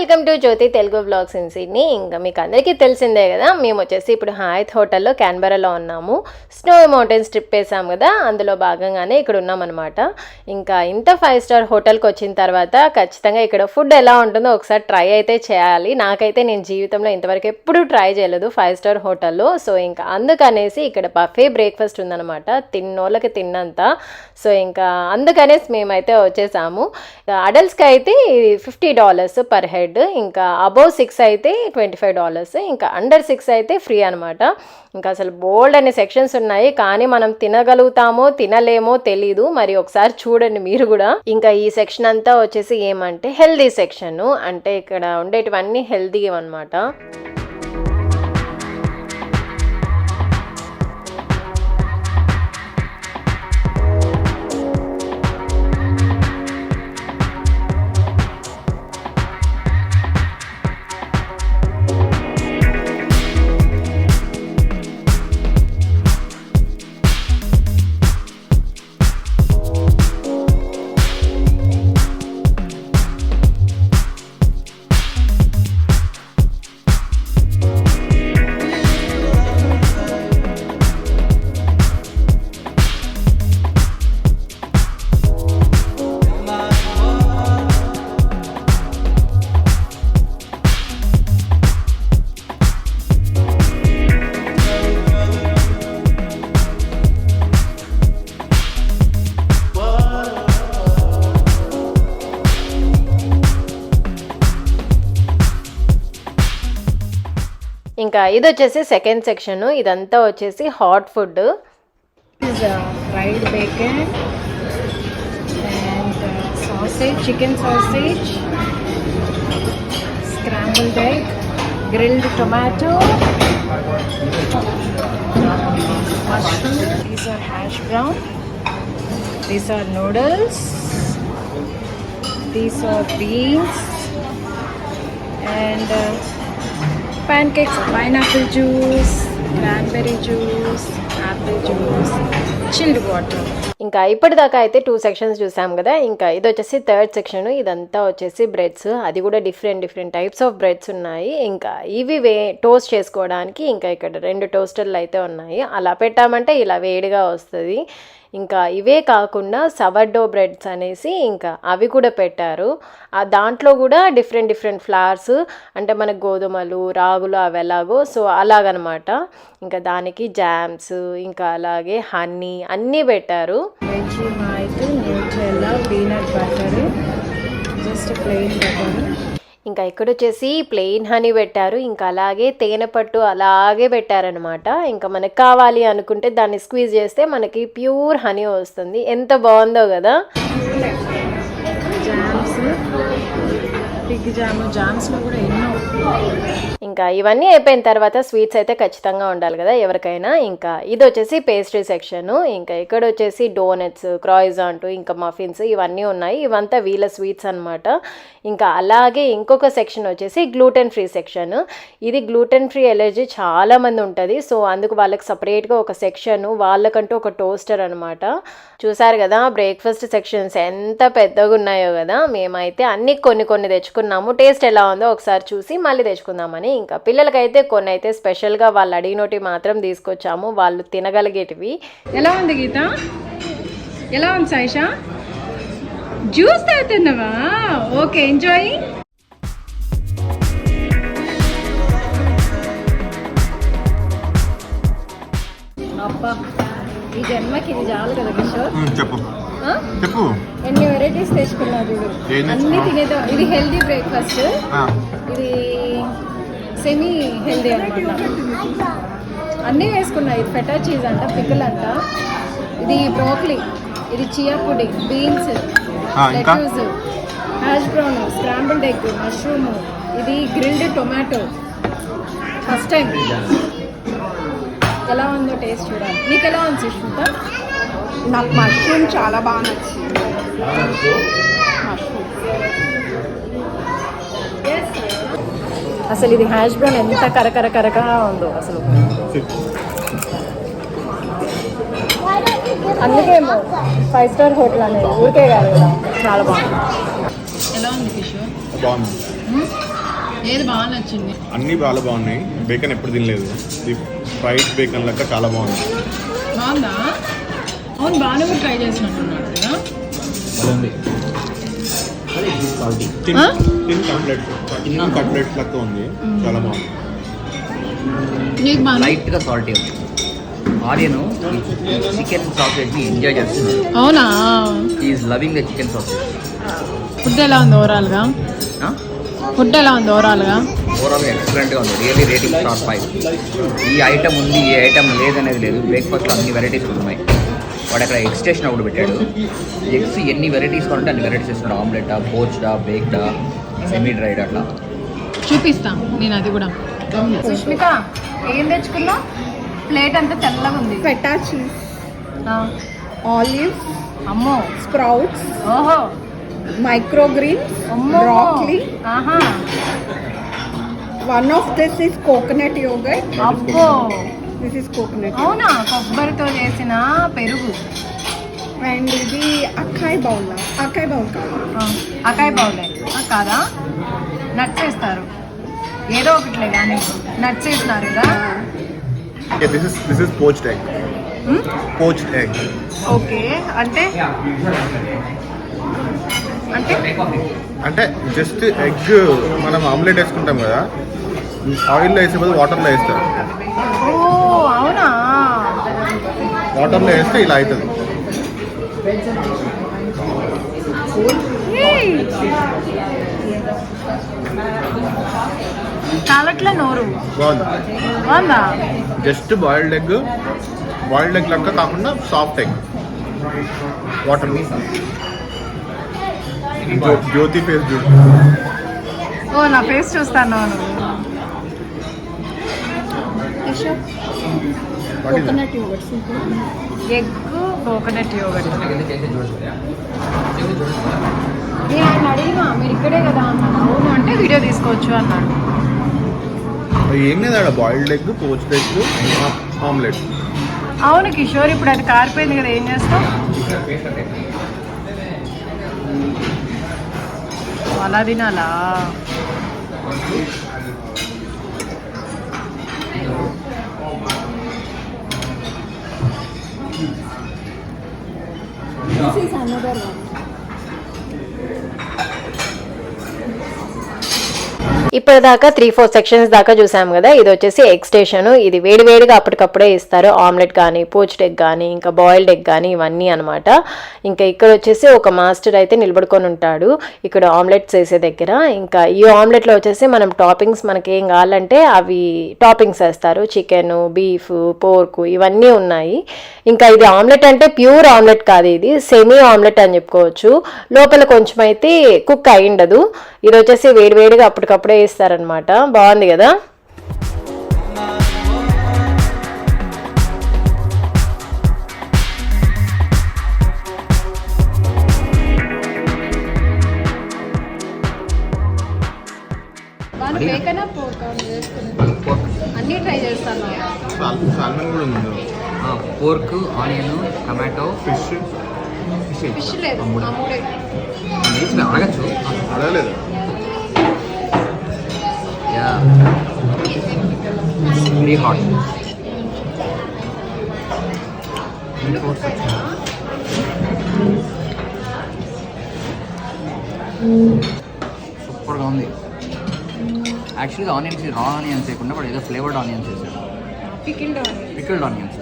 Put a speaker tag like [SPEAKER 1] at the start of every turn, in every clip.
[SPEAKER 1] Welcome to Jyothi Telugu blogs in Sydney. ఇంకా మీకు అందరికీ తెలిసిందే కదా మేము వచ్చేసి ఇప్పుడు హాయత్ హోటల్లో క్యాన్బరాలో ఉన్నాము. స్నో మౌంటైన్స్ ట్రిప్ వేసాం కదా అందులో భాగంగానే ఇక్కడ ఉన్నామన్నమాట. ఇంకా ఇంత ఫైవ్ స్టార్ హోటల్కి వచ్చిన తర్వాత ఖచ్చితంగా ఇక్కడ ఫుడ్ ఎలా ఉంటుందో ఒకసారి ట్రై అయితే చేయాలి. నాకైతే నేను జీవితంలో ఇంతవరకు ఎప్పుడూ ట్రై చేయలేదు ఫైవ్ స్టార్ హోటల్లో. సో ఇంకా అందుకనేసి ఇక్కడ బఫే బ్రేక్ఫాస్ట్ ఉందన్నమాట తిన్నోళ్ళకి తిన్నంత. సో ఇంకా అందుకనేసి మేమైతే వచ్చేసాము. అడల్ట్స్కి అయితే ఫిఫ్టీ డాలర్స్ పర్ హెడ్. ఇంకా అబోవ్ సిక్స్ అయితే ట్వంటీ ఫైవ్ డాలర్స్ ఇంకా అండర్ సిక్స్ అయితే ఫ్రీ అనమాట ఇంకా అసలు బోల్డ్ అనే సెక్షన్స్ ఉన్నాయి కానీ మనం తినగలుగుతామో తినలేమో తెలీదు. మరి ఒకసారి చూడండి మీరు కూడా. ఇంకా ఈ సెక్షన్ అంతా వచ్చేసి ఏమంటే హెల్దీ సెక్షన్ అంటే ఇక్కడ ఉండేటివన్నీ హెల్దీ అనమాట ఇంకా ఇది వచ్చేసి సెకండ్ సెక్షన్ ఇదంతా వచ్చేసి hot food
[SPEAKER 2] fried bacon sausage chicken sausage scramble bake grilled tomato mushroom these are hash brown these are noodles these are beans and pancakes pineapple juice cranberry juice apple juice chilled water
[SPEAKER 1] ఇంకా ఇప్పటిదాకా అయితే two sections చూసాం కదా. ఇంకా ఇది వచ్చేసి third section ఇదంతా వచ్చేసి బ్రెడ్స్ అది కూడా different different types of breads ఉన్నాయి. ఇంకా ఇవి వే టోస్ట్ చేసుకోవడానికి ఇంకా ఇక్కడ రెండు టోస్టర్లు అయితే ఉన్నాయి. అలా పెట్టామంటే ఇలా వేడిగా వస్తుంది. ఇంకా ఇవే కాకుండా సవర్డో బ్రెడ్స్ అనేసి ఇంకా అవి కూడా పెట్టారు. ఆ దాంట్లో కూడా డిఫరెంట్ డిఫరెంట్ ఫ్లవర్స్ అంటే మనకు గోధుమలు రాగులు అవి ఎలాగో సో అలాగనమాట. ఇంకా దానికి జామ్స్ ఇంకా అలాగే హనీ అన్నీ పెట్టారు.
[SPEAKER 2] జస్ట్ Nutella,
[SPEAKER 1] ఇంకా ఇక్కడ వచ్చేసి ప్లెయిన్ హనీ పెట్టారు. ఇంకా అలాగే తేనె పట్టు అలాగే పెట్టారనమాట ఇంకా మనకు కావాలి అనుకుంటే దాన్ని స్క్వీజ్ చేస్తే మనకి ప్యూర్ హనీ వస్తుంది. ఎంత బాగుందో కదా?
[SPEAKER 2] పిగ్ జామ్ జామ్స్లో కూడా ఎన్నో
[SPEAKER 1] ఇంకా ఇవన్నీ అయిపోయిన తర్వాత స్వీట్స్ అయితే ఖచ్చితంగా ఉండాలి కదా ఎవరికైనా. ఇంకా ఇది వచ్చేసి పేస్ట్రీ సెక్షన్. ఇంకా ఇక్కడ వచ్చేసి డోనట్స్ క్రాయిజాంట్ ఇంకా మఫిన్స్ ఇవన్నీ ఉన్నాయి. ఇవంతా వీళ్ళ స్వీట్స్ అన్నమాట. ఇంకా అలాగే ఇంకొక సెక్షన్ వచ్చేసి గ్లూటెన్ ఫ్రీ సెక్షన్. ఇది గ్లూటెన్ ఫ్రీ ఎలర్జీ చాలా మంది ఉంటుంది. సో అందుకు వాళ్ళకి సపరేట్గా ఒక సెక్షన్ వాళ్ళకంటూ ఒక టోస్టర్ అనమాట చూసారు కదా బ్రేక్ఫాస్ట్ సెక్షన్స్ ఎంత పెద్దగా ఉన్నాయో కదా. మేమైతే అన్ని కొన్ని కొన్ని తెచ్చుకున్నాం తెచ్చుకున్నాము టేస్ట్ ఎలా ఉందో ఒకసారి చూసి మళ్ళీ తెచ్చుకుందామని. ఇంకా పిల్లలకైతే కొన్ని అయితే స్పెషల్గా వాళ్ళు అడిగినోటి మాత్రం తీసుకొచ్చాము వాళ్ళు తినగలిగేటివి.
[SPEAKER 2] ఎలా ఉంది గీత? ఎలా ఉంది సాయిషా? జ్యూస్ తాగుతున్నావా ఓకే ఎంజాయ్
[SPEAKER 1] అబ్బా ఈ జన్మకి ఇది చాలు కదా కిషోర్.
[SPEAKER 3] చెప్పు? చెప్పు.
[SPEAKER 1] ఎన్ని వెరైటీస్ తెచ్చుకున్నా చూడు
[SPEAKER 3] ఏం
[SPEAKER 1] అన్ని? తినేదో? ఇది హెల్దీ బ్రేక్ఫాస్ట్ ఇది సెమీ హెల్దీ అనుకుంటా అన్నీ వేసుకున్నా. ఇది ఫెటా చీజ్ అంట పిక్కల్ అంట. ఇది బ్రోక్లీ ఇది chia pudding beans? Lettuce hash brown scrambled egg mushroom ఇది గ్రిల్డ్ టొమాటో ఫస్ట్ టైం ఎలా ఉందో టేస్ట్ చూడాలి. నీకు ఎలా ఉంది సుష్మిత?
[SPEAKER 4] నాకు మష్రూమ్ చాలా బాగా నచ్చింది. మష్రూమ్
[SPEAKER 1] అసలు ఇది హ్యాష్ బ్రౌన్ ఎంత కరకర కరకగా ఉందో అసలు. అందుకేమో ఫైవ్ స్టార్ హోటల్ అనేది ఊరికే కాదు కదా చాలా బాగుంది.
[SPEAKER 2] ఎలా ఉంది కిషోర్
[SPEAKER 3] బాగుంది.
[SPEAKER 2] ఏది బాగా నచ్చింది?
[SPEAKER 3] అన్నీ చాలా బాగున్నాయి. బేకన్ ఎప్పుడు తినలేదు. ఫ్రైడ్ బేకన్ లెక్క చాలా బాగుంది.
[SPEAKER 2] బాగుందా? అవును బాగానే కూడా ట్రై చేసినట్టున్నాడు కదా.
[SPEAKER 3] కట్లెట్ లెక్క ఉంది. చాలా బాగుంది.
[SPEAKER 2] నీకు బాగా
[SPEAKER 5] లైట్గా సాల్టీ ఉంది. ఆర్యన్ చికెన్ సాసేజ్ని ఎంజాయ్ చేస్తున్నాడు
[SPEAKER 2] అవునా?
[SPEAKER 5] Is loving the chicken sausage
[SPEAKER 2] food ఎలా ఉంది ఓవరాల్గా ఫుడ్ ఎలా ఉంది ఓవరాల్గా
[SPEAKER 5] ఓవరాల్ ఎక్సలెంట్గా ఉంది. రియల్లీ రేటింగ్ స్టార్ ఫైవ్ ఈ ఐటమ్ ఉంది ఈ ఐటమ్ లేదనేది లేదు. బ్రేక్ఫాస్ట్లో అన్ని వెరైటీస్ ఉన్నాయి. వాడు అక్కడ ఎగ్ స్టేషన్ ఒకటి పెట్టాడు. ఎగ్స్ ఎన్ని వెరైటీస్ కావాలంటే అన్ని వెరైటీస్ ఇస్తున్నాడు. ఆమ్లెటా పోచ్డా బేక్డా సెమీ డ్రైడ్ అట్లా.
[SPEAKER 2] చూపిస్తా నేను అది కూడా.
[SPEAKER 1] సుష్మిత ఏం తెచ్చుకున్నావు? ప్లేట్ అంతా తెల్లగా ఉంది.
[SPEAKER 4] ఫెటా చీజ్
[SPEAKER 1] ఆ,
[SPEAKER 4] ఆలివ్స్
[SPEAKER 1] అమ్మో.
[SPEAKER 4] స్ప్రౌట్స్
[SPEAKER 1] ఓహో.
[SPEAKER 4] మైక్రో
[SPEAKER 1] అమ్మో.
[SPEAKER 4] బ్రాక్లీ
[SPEAKER 1] ఆహా.
[SPEAKER 4] One of this is coconut yogurt
[SPEAKER 1] అబ్బో.
[SPEAKER 4] దిస్ ఇస్ కోకోనట్
[SPEAKER 1] అవునా? కొబ్బరితో చేసిన పెరుగు.
[SPEAKER 4] అండ్ ఇది అక్కాయ్ బౌల్ అక్కాయ్ బౌల్ కాదు
[SPEAKER 1] ఆ, అకాయ్ బౌలే. కాదా? నట్స్ వేస్తారు. ఏదో ఒకటిలే కానీ నట్స్ వేసినారు కదా.
[SPEAKER 3] This is this is poached egg? Poached egg
[SPEAKER 1] okay. అంటే? అంటే?
[SPEAKER 3] అంటే జస్ట్ ఎగ్ మనం ఆమ్లెట్ వేసుకుంటాం కదా. ఆయిల్లో వేసే బదులు వాటర్లో వేస్తారు. వాటర్లో వేస్తే ఇలా అవుతుంది.
[SPEAKER 1] ఏయ్. కాలట్ల నోరు.
[SPEAKER 3] బాగుంది.
[SPEAKER 1] బాగుందా?
[SPEAKER 3] Just boiled egg boiled egg లెక్క కాకుండా soft egg. Water Jyothi face చూడు.
[SPEAKER 1] ఓ నా ఫేస్ చూస్తాను. నువ్వు?
[SPEAKER 4] కోకోనట్
[SPEAKER 1] ఎగ్ కోకోనట్ యోగట్ నేను ఆయన అడిగినా మీరు ఇక్కడే కదా అవును అంటే వీడియో తీసుకోవచ్చు అన్నాడు.
[SPEAKER 3] ఏం లేదు boiled egg poached egg omelette
[SPEAKER 1] అవును కిషోర్ ఇప్పుడు అది కారిపోయింది కదా ఏం చేస్తాం అలా తినాలా?
[SPEAKER 4] దిస్ ఇస్ అనదర్ వన్
[SPEAKER 1] ఇప్పటిదాకా త్రీ ఫోర్ సెక్షన్స్ దాకా చూసాం కదా. ఇది వచ్చేసి ఎగ్ స్టేషన్ ఇది వేడివేడిగా అప్పటికప్పుడే ఇస్తారు. ఆమ్లెట్ కానీ పోచ్డ్ ఎగ్ కానీ ఇంకా బాయిల్డ్ ఎగ్ కానీ ఇవన్నీ అనమాట ఇంకా ఇక్కడ వచ్చేసి ఒక మాస్టర్ అయితే నిలబడుకొని ఉంటాడు. ఇక్కడ ఆమ్లెట్స్ వేసే దగ్గర. ఇంకా ఈ ఆమ్లెట్లో వచ్చేసి మనం టాపింగ్స్ మనకి ఏం కావాలంటే అవి టాపింగ్స్ వేస్తారు. చికెన్ బీఫ్ పోర్క్ ఇవన్నీ ఉన్నాయి. ఇంకా ఇది ఆమ్లెట్ అంటే ప్యూర్ ఆమ్లెట్ కాదు ఇది. సెమీ ఆమ్లెట్ అని చెప్పుకోవచ్చు. లోపల కొంచెం అయితే కుక్ అయి ఉండదు ఇది వచ్చేసి వేడివేడిగా అప్పటికప్పుడే ఇస్తారనమాట బాగుంది కదా? అన్ని ట్రై చేస్తాను
[SPEAKER 5] pork onion tomato
[SPEAKER 3] fish.
[SPEAKER 5] Fish.
[SPEAKER 1] లేదు
[SPEAKER 5] అడగచ్చు.
[SPEAKER 3] అడగలేదు.
[SPEAKER 5] వెరీ హాట్ సూపర్గా ఉంది. యాక్చువల్గా ఆనియన్స్ రా ఆనియన్స్ వేయకుండా వాడు ఏదో ఫ్లేవర్డ్ ఆనియన్స్ వేసాడు పికిల్డ్ ఆనియన్స్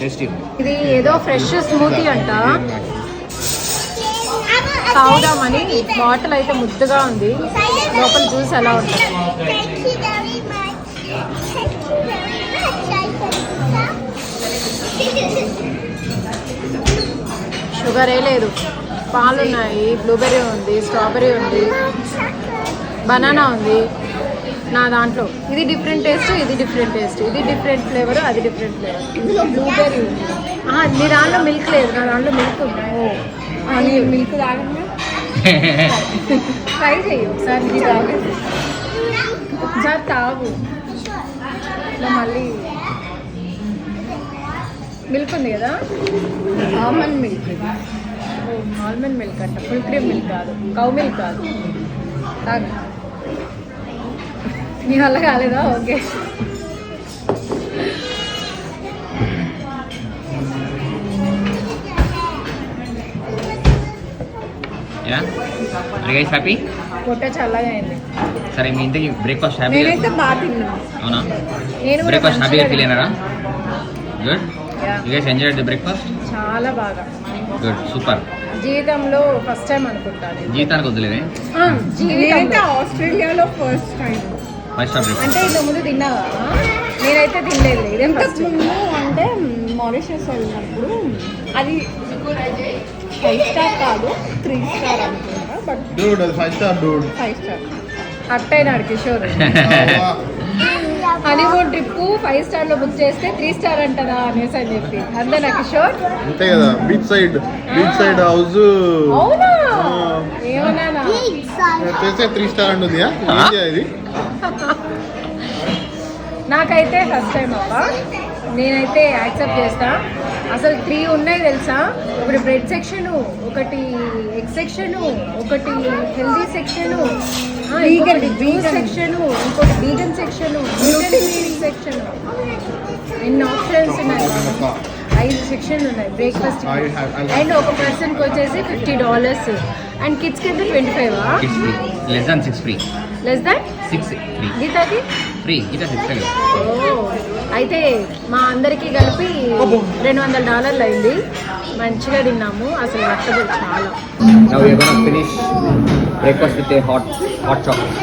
[SPEAKER 5] టేస్టీ ఉంది.
[SPEAKER 1] ఇది ఏదో ఫ్రెష్ స్మూతీ అంట. తాగుదామని బాటిల్ అయితే ముద్దుగా ఉంది. లోపల జ్యూస్ ఎలా ఉంటుంది
[SPEAKER 6] Thank you very much. Thank you very much.
[SPEAKER 1] Sugar ఏ లేదు. పాలు ఉన్నాయి బ్లూబెర్రీ ఉంది స్ట్రాబెర్రీ ఉంది. బనానా ఉంది. నా దాంట్లో. ఇది డిఫరెంట్ టేస్ట్ ఇది డిఫరెంట్ టేస్ట్ ఇది డిఫరెంట్ ఫ్లేవర్ అది డిఫరెంట్ ఫ్లేవర్ ఇందులో బ్లూబెర్రీ ఉంది. నీ దాంట్లో మిల్క్ లేదు. నా దాంట్లో మిల్క్ ఉంది? మిల్క్ తాగండి ట్రై చెయ్యి. ఒకసారి ఇది తాగు. ఒకసారి తాగు ఇలా మళ్ళీ మిల్క్ ఉంది కదా ఆల్మండ్ మిల్క్ ఆల్మండ్ మిల్క్ అంట ఫుల్ క్రీమ్ మిల్క్ కాదు కౌ మిల్క్ కాదు తాగు
[SPEAKER 7] నీ వల్ల కాలేదా ఓకే
[SPEAKER 5] యా గైస్ హ్యాపీ
[SPEAKER 7] పొట్ట చల్లగా అయింది.
[SPEAKER 5] సరే మీ ఇంటికి బ్రేక్ఫాస్ట్ హ్యాపీ
[SPEAKER 4] నేనైతే బాగా తిన్నాను.
[SPEAKER 5] అవునా?
[SPEAKER 7] నేను
[SPEAKER 5] బ్రేక్ఫాస్ట్ హ్యాపీగా feel అయినారా? Good. You guys enjoy the breakfast
[SPEAKER 7] చాలా బాగా.
[SPEAKER 5] గుడ్ సూపర్
[SPEAKER 7] జీవితంలో ఫస్ట్ టైం అనుకుంటాను
[SPEAKER 5] జీవితానికి వద్దులేదే
[SPEAKER 7] జీవితంలో.
[SPEAKER 4] ఆస్ట్రేలియాలో ఫస్ట్ టైం
[SPEAKER 7] అంటే ఇంత ముందు తిన్నావా? నేనైతే తినలేదు. ఇదే
[SPEAKER 4] ఇంతకు
[SPEAKER 7] ఫస్ట్
[SPEAKER 4] ముందు అంటే మారిషస్ వెళ్ళినప్పుడు అది ఫైవ్ స్టార్ కాదు త్రీ స్టార్ అనుకుంటా. బట్
[SPEAKER 3] డూడ్ అది five star dude
[SPEAKER 4] five star
[SPEAKER 7] అట్టయినాడు Kishore. Honeymoon trip five స్టార్లో బుక్ చేస్తే త్రీ స్టార్ అంటదా అనేసి అని చెప్పి. అంతేనా కిషోర్?
[SPEAKER 3] అంతే కదా beach side beach side house
[SPEAKER 7] అవునా? ఏమన్నా
[SPEAKER 3] చేస్తే త్రీ స్టార్ అంటుంది ఇది
[SPEAKER 7] నాకైతే ఫస్ట్ టైం అబ్బా. నేనైతే యాక్సెప్ట్ చేస్తా. అసలు త్రీ ఉన్నాయి తెలుసా? ఒకటి బ్రెడ్ సెక్షన్ ఒకటి ఎగ్ సెక్షన్ ఒకటి హెల్దీ సెక్షన్ జ్యూస్ సెక్షన్ ఇంకొకటి వీగన్ సెక్షన్ సెక్షన్ ఎన్ని ఆప్షన్స్ ఉన్నాయి. ఐదు సెక్షన్లు ఉన్నాయి. బ్రేక్ఫాస్ట్ అండ్ ఒక పర్సన్కి వచ్చేసి ఫిఫ్టీ డాలర్స్ అండ్ కిడ్స్కి అయితే twenty five
[SPEAKER 5] kids free less than six free
[SPEAKER 7] less than
[SPEAKER 5] six free
[SPEAKER 7] గీతాకి
[SPEAKER 5] free Geetha six free
[SPEAKER 7] ఓ, అయితే మా అందరికీ కలిపి రెండు వందల డాలర్లు అయింది. మంచిగా తిన్నాము. అసలు వర్తబుల్ చాలా.
[SPEAKER 5] Now you gonna finish breakfast with hot hot chocolate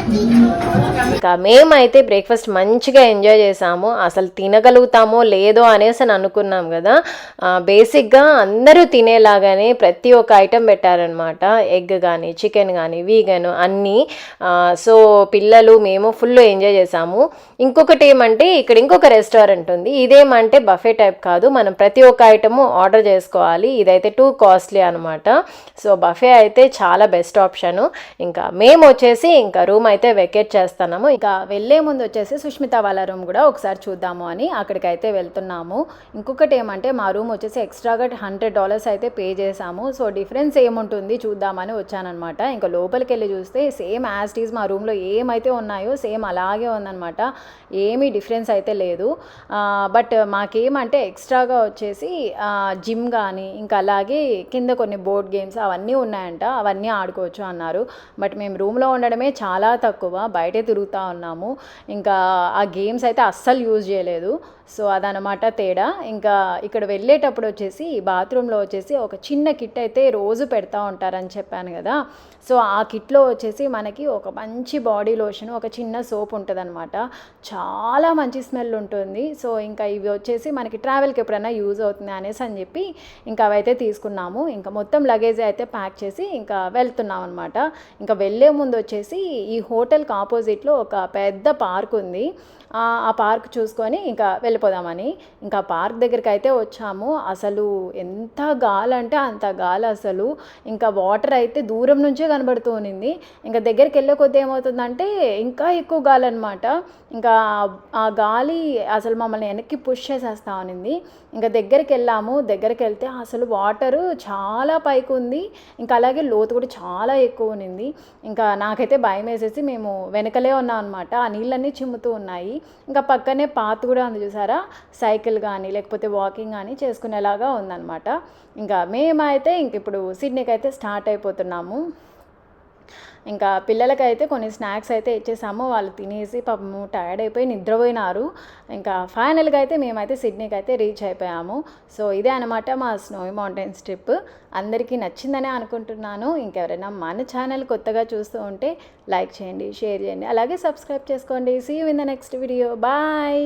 [SPEAKER 2] ఇంకా మేమైతే బ్రేక్ఫాస్ట్ మంచిగా ఎంజాయ్ చేసాము. అసలు తినగలుగుతామో లేదో అనేసి అని అనుకున్నాం కదా. బేసిక్గా అందరూ తినేలాగానే ప్రతి ఒక్క ఐటెం పెట్టారనమాట ఎగ్ కానీ చికెన్ కానీ వీగన్ అన్నీ. సో పిల్లలు మేము ఫుల్ ఎంజాయ్ చేసాము. ఇంకొకటి ఏమంటే ఇక్కడ ఇంకొక రెస్టారెంట్ ఉంది. ఇదేమంటే బఫే టైప్ కాదు. మనం ప్రతి ఒక్క ఐటము ఆర్డర్ చేసుకోవాలి. ఇదైతే టూ కాస్ట్లీ అనమాట సో బఫే అయితే చాలా బెస్ట్ ఆప్షన్ ఇంకా మేము వచ్చేసి ఇంకా రూమ్ అయితే వెకేట్ చేస్తున్నాము. ఇంకా వెళ్ళే ముందు వచ్చేసి సుష్మిత వాళ్ళ రూమ్ కూడా ఒకసారి చూద్దాము అని అక్కడికి అయితే వెళ్తున్నాము. ఇంకొకటి ఏమంటే మా రూమ్ వచ్చేసి ఎక్స్ట్రాగా హండ్రెడ్ డాలర్స్ అయితే పే చేసాము సో డిఫరెన్స్ ఏముంటుంది చూద్దామని వచ్చానమాట ఇంకా లోపలికి వెళ్ళి చూస్తే సేమ్ యాజ్ ఈజ్ మా రూమ్లో ఏమైతే ఉన్నాయో సేమ్ అలాగే ఉందన్నమాట. ఏమీ డిఫరెన్స్ అయితే లేదు. బట్ మాకేమంటే ఎక్స్ట్రాగా వచ్చేసి జిమ్ కానీ ఇంకా అలాగే కింద కొన్ని బోర్డ్ గేమ్స్ అవన్నీ ఉన్నాయంట. అవన్నీ ఆడుకోవచ్చు అన్నారు. బట్ మేము రూమ్లో ఉండడమే చాలా తక్కువ. బయటే తిరుగుతూ ఉన్నాము. ఇంకా ఆ గేమ్స్ అయితే అస్సలు యూజ్ చేయలేదు. సో అదనమాట తేడా. ఇంకా ఇక్కడ వెళ్ళేటప్పుడు వచ్చేసి బాత్రూంలో వచ్చేసి ఒక చిన్న కిట్ అయితే రోజు పెడతా ఉంటారని చెప్పాను కదా. సో ఆ కిట్లో వచ్చేసి మనకి ఒక మంచి బాడీ లోషన్ ఒక చిన్న సోప్ ఉంటుందన్నమాట. చాలా మంచి స్మెల్ ఉంటుంది. సో ఇంకా ఇవి వచ్చేసి మనకి ట్రావెల్కి ఎప్పుడైనా యూజ్ అవుతుంది అనేసి అని చెప్పి ఇంకా అవైతే తీసుకున్నాము. ఇంకా మొత్తం లగేజ్ అయితే ప్యాక్ చేసి ఇంకా వెళ్తున్నాం అనమాట ఇంకా వెళ్ళే ముందు వచ్చేసి ఈ హోటల్కి ఆపోజిట్లో ఒక పెద్ద పార్క్ ఉంది. ఆ పార్క్ చూసుకొని ఇంకా వెళ్ళిపోదామని. ఇంకా పార్క్ దగ్గరికి అయితే వచ్చాము. అసలు ఎంత గాలి అంటే అంత గాలి అసలు. ఇంకా వాటర్ అయితే దూరం నుంచే కనబడుతూ ఉన్నింది. ఇంకా దగ్గరికి వెళ్ళే కొద్ది ఏమవుతుందంటే ఇంకా ఎక్కువ గాలి అనమాట ఇంకా ఆ గాలి అసలు మమ్మల్ని వెనక్కి పుష్ చేసేస్తా ఉన్నింది. ఇంకా దగ్గరికి వెళ్ళాము. దగ్గరికి వెళ్తే అసలు వాటరు చాలా పైకి ఉంది. ఇంకా అలాగే లోతు కూడా చాలా ఎక్కువ ఉన్నింది. ఇంకా నాకైతే భయం వేసేసి మేము వెనకలే ఉన్నాం అనమాట ఆ నీళ్ళన్నీ చిమ్ముతూ ఉన్నాయి. ఇంకా పక్కనే పాత కూడా ఉంది చూసారా? సైకిల్ కానీ లేకపోతే వాకింగ్ కానీ చేసుకునేలాగా ఉందన్నమాట. ఇంకా మేమైతే ఇంక ఇప్పుడు సిడ్నీకి అయితే స్టార్ట్ అయిపోతున్నాము. ఇంకా పిల్లలకైతే కొన్ని స్నాక్స్ అయితే ఇచ్చేసాము. వాళ్ళు తినేసి పాపము టైర్డ్ అయిపోయి నిద్రపోయినారు. ఇంకా ఫైనల్గా అయితే మేమైతే సిడ్నీకి అయితే రీచ్ అయిపోయాము. సో ఇదే అనమాట మా స్నో మౌంటైన్స్ ట్రిప్. అందరికీ నచ్చిందనే అనుకుంటున్నాను. ఇంకెవరైనా మన ఛానల్ కొత్తగా చూస్తూ ఉంటే లైక్ చేయండి షేర్ చేయండి. అలాగే సబ్స్క్రైబ్ చేసుకోండి. See you in the next video bye